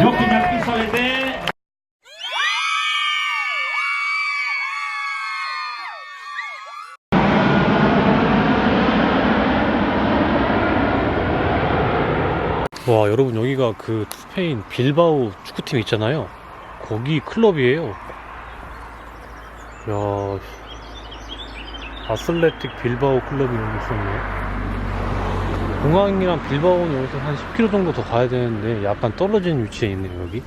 Joachim Marquis 와 여러분 여기가 그 스페인 빌바오 축구팀 있잖아요. 거기 클럽이에요. 야 아슬레틱 빌바오 클럽이 여기 있었네 공항이랑 빌바오는 여기서 한 10km 정도 더 가야 되는데 약간 떨어진 위치에 있네요 여기.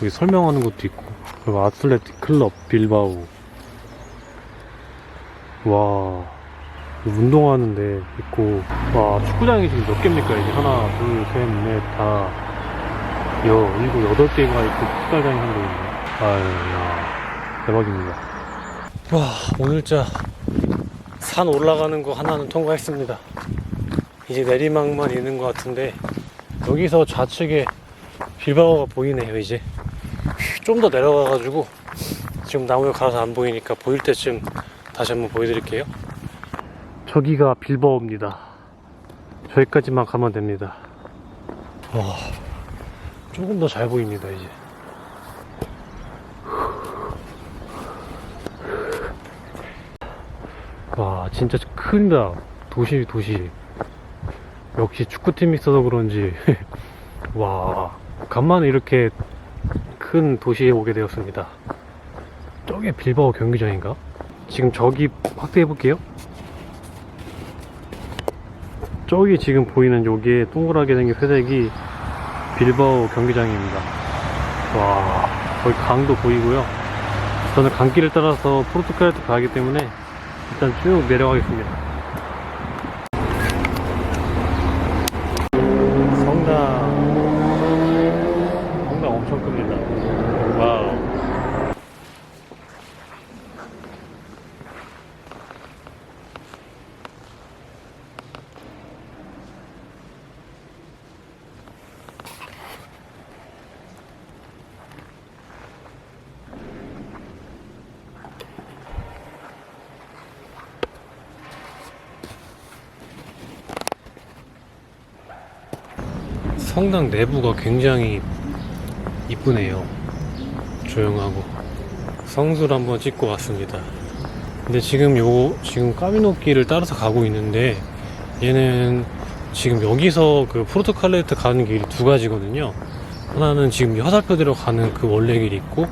여기 설명하는 것도 있고. 그리고 아슬레틱 클럽 빌바오. 와 운동하는데 있고. 와 축구장이 지금 몇 개입니까? 이게 하나 둘셋넷다. 여 일곱 여덟 개가 있고 축구장이 한 개 있네. 아유 야 대박입니다. 와 오늘 자 산 올라가는 거 하나는 통과했습니다 이제 내리막만 있는 것 같은데 여기서 좌측에 빌바오가 보이네요 이제 좀 더 내려가 가지고 지금 나무에 가서 안 보이니까 보일 때쯤 다시 한번 보여드릴게요 저기가 빌바오입니다. 저기까지만 가면 됩니다. 와, 조금 더 잘 보입니다, 이제. 와, 진짜 큰다. 도시, 도시. 역시 축구팀이 있어서 그런지, 와, 간만에 이렇게 큰 도시에 오게 되었습니다. 저게 빌바오 경기장인가? 지금 저기 확대해 볼게요. 저기 지금 보이는 여기에 동그랗게 생긴 회색이 빌바오 경기장입니다. 와, 거기 강도 보이고요. 저는 강길을 따라서 포르투갈에 가기 때문에 일단 쭉 내려가겠습니다. 성당. 성당 엄청 큽니다. 와우. 성당 내부가 굉장히 이쁘네요. 조용하고. 성수를 한번 찍고 왔습니다. 근데 지금 요, 지금 까미노길을 따라서 가고 있는데, 얘는 지금 여기서 그 포르투칼레트 가는 길이 두 가지거든요. 하나는 지금 이 화살표대로 가는 그 원래 길이 있고,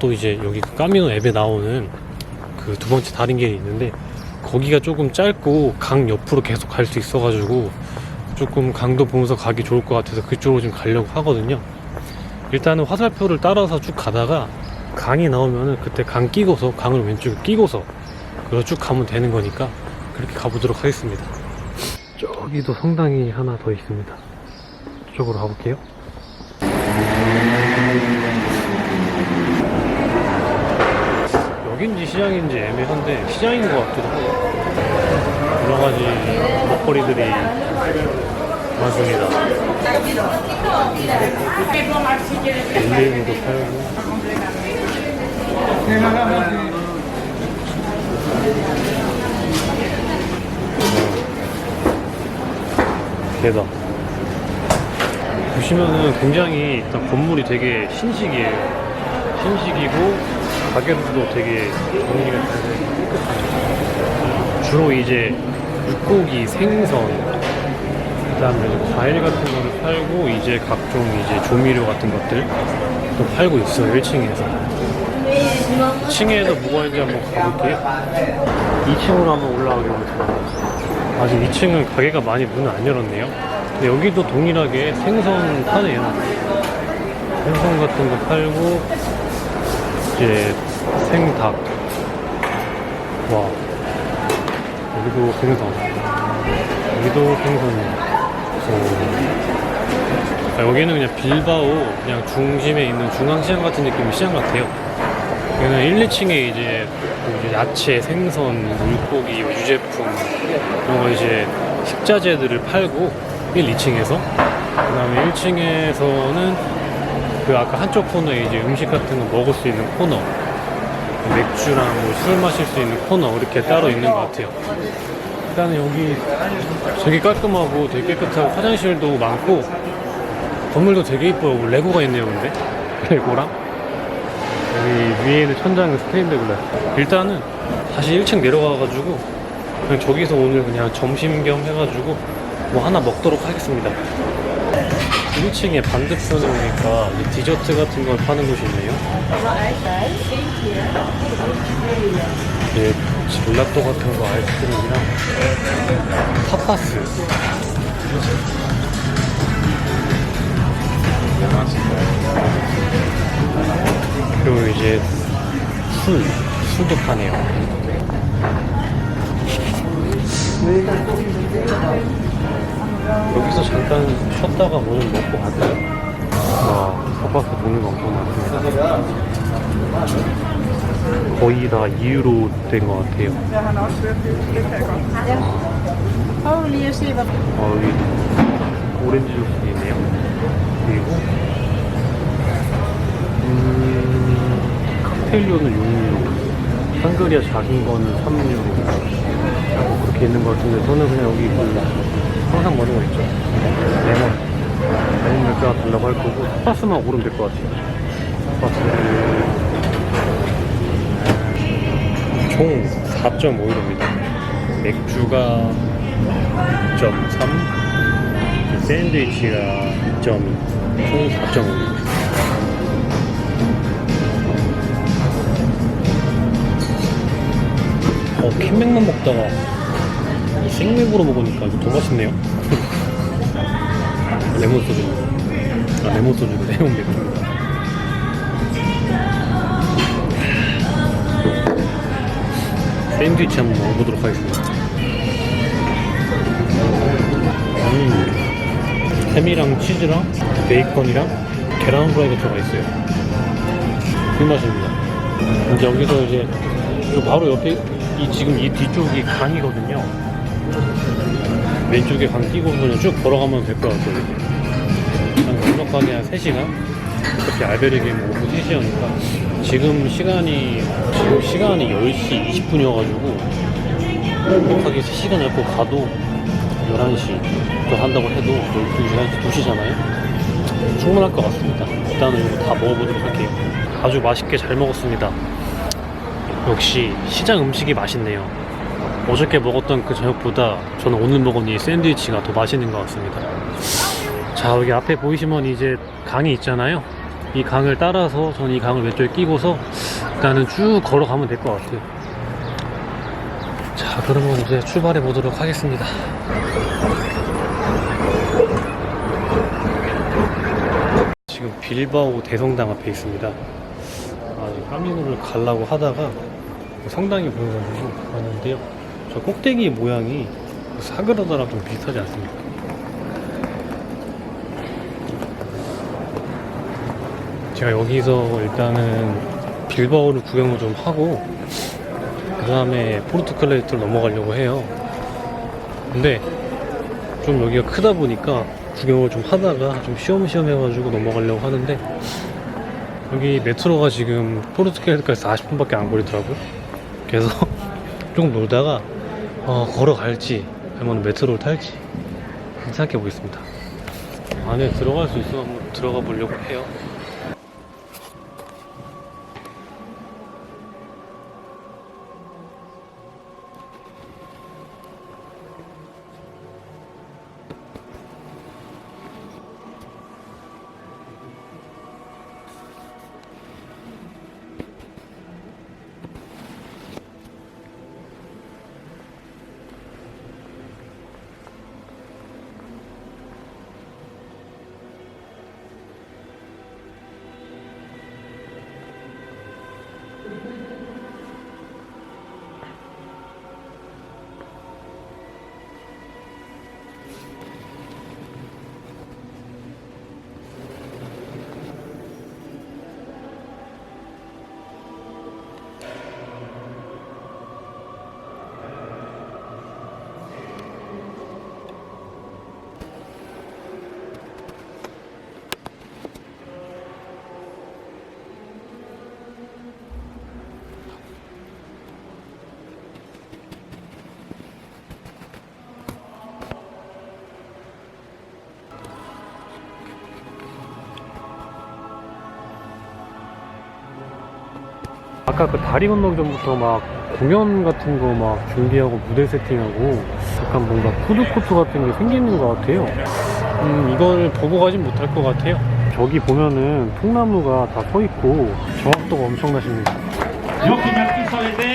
또 이제 여기 그 까미노 앱에 나오는 그 두 번째 다른 길이 있는데, 거기가 조금 짧고 강 옆으로 계속 갈 수 있어가지고, 조금 강도 보면서 가기 좋을 것 같아서 그쪽으로 좀 가려고 하거든요. 일단은 화살표를 따라서 쭉 가다가 강이 나오면은 그때 강 끼고서 강을 왼쪽에 끼고서 그걸 쭉 가면 되는 거니까 그렇게 가보도록 하겠습니다. 저기도 성당이 하나 더 있습니다. 저쪽으로 가볼게요. 여긴지 시장인지 애매한데 시장인 것 같기도 하고 여러 가지 먹거리들이 릴레이도 팔고. 대다. 보시면은 굉장히 일단 건물이 되게 신식이에요. 신식이고 가게도 되게 정리가 되게 깨끗해요. 주로 이제 물고기, 생선, 그다음에 이제 과일 같은 거를 팔고 이제 각종 이제 조미료 같은 것들 또 팔고 있어요 1층에서. 2층에도 뭐가 있는지 한번 가볼게요. 2층으로 한번 올라가겠습니다 아직 2층은 가게가 많이 문을 안 열었네요. 근데 여기도 동일하게 생선 파네요. 생선 같은 거 팔고 이제 생닭. 와 여기도 생선. 여기도 생선이에요. 어, 아, 여기는 그냥 빌바오 그냥 중심에 있는 중앙시장 같은 느낌의 시장 같아요. 여기는 1, 2층에 이제, 뭐 이제 야채, 생선, 물고기, 유제품 이런 거 이제 식자재들을 팔고 1, 2층에서 그 다음에 1층에서는 그 아까 한쪽 코너에 이제 음식 같은 거 먹을 수 있는 코너 맥주랑 뭐 술 마실 수 있는 코너 이렇게 따로 있는 것 같아요. 일단은 여기 되게 깔끔하고 되게 깨끗하고 화장실도 많고 건물도 되게 이뻐요. 레고가 있네요, 근데. 레고랑. 여기 위에는 천장은 스테인드 글라스. 일단은 다시 1층 내려가가지고 그냥 저기서 오늘 그냥 점심 겸 해가지고 뭐 하나 먹도록 하겠습니다. 1층에 반대편에 오니까 이 디저트 같은 걸 파는 곳이 있네요. 예, 젤라또 같은 거 아이스크림이랑 타파스. 그리고 이제 술, 술도 파네요. 여기서 잠깐 쉬었다가 뭐 좀 먹고 갈까요? 와, 컵바스 돈이 엄청 많습니다. 거의 다 2유로 된 것 같아요. 어, 여기 오렌지 주스 있네요. 그리고 음, 칵테일료는 6유로, 한그리아 작은 거는 3유로. 라고 그렇게 있는 것 같은데 저는 그냥 여기 그 항상 먹는 거 있죠. 레몬. 레몬 몇 개가 달라고 할 거고 핫바스만 고르면 될 것 같아요. 핫바스. 총 4.5유로입니다. 맥주가 2.3, 샌드위치가 2.2, 총 4.5. 어, 캔맥만 먹다가 이 생맥으로 먹으니까 더 맛있네요. 레몬 소주. 아, 레몬 소주고 레몬 맥주입니다. 샌드위치 한번 먹어보도록 하겠습니다. 음, 햄이랑 치즈랑 베이컨이랑 계란 후라이가 들어가 있어요. 그 맛입니다. 이제 여기서 이제 요 바로 옆에 이 지금 이 뒤쪽이 강이거든요. 왼쪽에 강 끼고 그냥 쭉 걸어가면 될 것 같아요. 이제. 한 넉넉하게 한 3시간? 어차피 알베르게 뭐 오후 3시였니까 지금 시간이 지금 시간이 10시 20분이어가지고 넉넉하게 3시간 잡고 가도 11시 또 한다고 해도 12시, 2시잖아요. 충분할 것 같습니다. 일단은 이거 다 먹어보도록 할게요. 아주 맛있게 잘 먹었습니다. 역시 시장 음식이 맛있네요. 어저께 먹었던 그 저녁보다 저는 오늘 먹은 이 샌드위치가 더 맛있는 것 같습니다. 자, 여기 앞에 보이시면 이제 강이 있잖아요. 이 강을 따라서 저는 이 강을 왼쪽에 끼고서 일단은 쭉 걸어가면 될 것 같아요. 자, 그러면 이제 출발해 보도록 하겠습니다. 지금 빌바오 대성당 앞에 있습니다. 아, 이 까미노를 가려고 하다가 성당이 보여가지고 왔는데요. 저 꼭대기 모양이 사그라다랑 좀 비슷하지 않습니까? 제가 여기서 일단은 빌바오를 구경을 좀 하고 그 다음에 포르투갈레트로 넘어가려고 해요. 근데 좀 여기가 크다 보니까 구경을 좀 하다가 좀 쉬엄쉬엄 해가지고 넘어가려고 하는데 여기 메트로가 지금 포르투갈까지 40분밖에 안 걸리더라고요. 그래서 조금 놀다가 어, 걸어갈지 아니면 메트로를 탈지 생각해 보겠습니다. 안에 들어갈 수 있으면 한번 들어가 보려고 해요. 아까 그 다리 건너기 전부터 막 공연 같은 거 막 준비하고 무대 세팅하고 약간 뭔가 푸드코트 같은 게 생기는 것 같아요. 음 이걸 보고 가진 못할 것 같아요. 저기 보면은 통나무가 다 서 있고 정확도가 엄청나십니다. 이렇게 잡기 서인데?